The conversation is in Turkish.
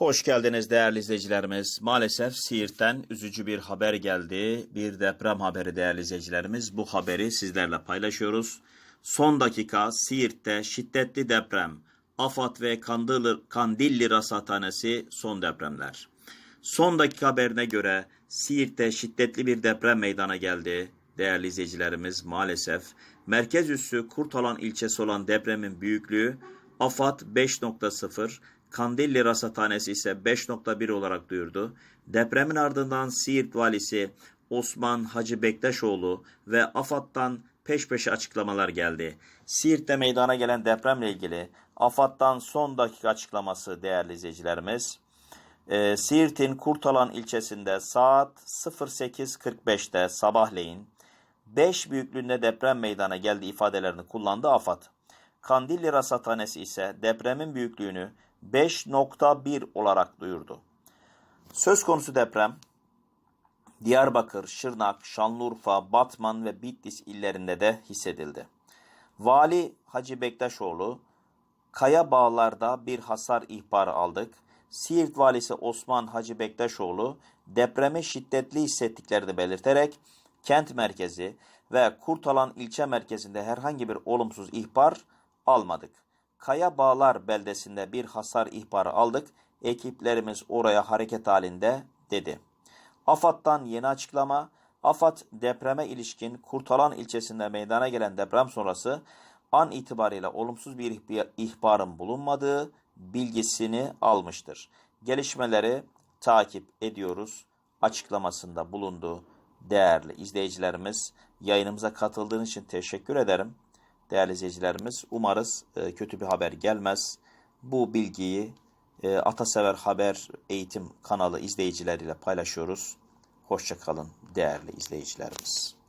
Hoş geldiniz değerli izleyicilerimiz. Maalesef Siirt'ten üzücü bir haber geldi. Bir deprem haberi değerli izleyicilerimiz. Bu haberi sizlerle paylaşıyoruz. Son dakika Siirt'te şiddetli deprem. AFAD ve Kandilli, Kandilli Rasathanesi son depremler. Son dakika haberine göre Siirt'te şiddetli bir deprem meydana geldi. Değerli izleyicilerimiz maalesef merkez üssü Kurtalan ilçesi olan depremin büyüklüğü AFAD 5.0, Kandilli Rasathanesi ise 5.1 olarak duyurdu. Depremin ardından Siirt valisi Osman Hacı Bektaşoğlu ve AFAD'dan peş peşe açıklamalar geldi. Siirt'te meydana gelen depremle ilgili AFAD'dan son dakika açıklaması değerli izleyicilerimiz. Ee, Siirt'in Kurtalan ilçesinde saat 08.45'te sabahleyin 5 büyüklüğünde deprem meydana geldi ifadelerini kullandı AFAD. Kandilli Rasathanesi ise depremin büyüklüğünü 5.1 olarak duyurdu. Söz konusu deprem Diyarbakır, Şırnak, Şanlıurfa, Batman ve Bitlis illerinde de hissedildi. Vali Hacı Bektaşoğlu, Kaya Bağlar'da bir hasar ihbarı aldık. Siirt valisi Osman Hacı Bektaşoğlu depremi şiddetli hissettiklerini belirterek kent merkezi ve Kurtalan ilçe merkezinde herhangi bir olumsuz ihbar almadık. Kaya Bağlar beldesinde bir hasar ihbarı aldık. Ekiplerimiz oraya hareket halinde dedi. AFAD'dan yeni açıklama. AFAD depreme ilişkin Kurtalan ilçesinde meydana gelen deprem sonrası an itibariyle olumsuz bir ihbarın bulunmadığı bilgisini almıştır. Gelişmeleri takip ediyoruz açıklamasında bulundu. Değerli izleyicilerimiz yayınımıza katıldığınız için teşekkür ederim. Değerli izleyicilerimiz umarız e, kötü bir haber gelmez. Bu bilgiyi e, Atasever Haber Eğitim kanalı izleyicileriyle paylaşıyoruz. Hoşçakalın değerli izleyicilerimiz.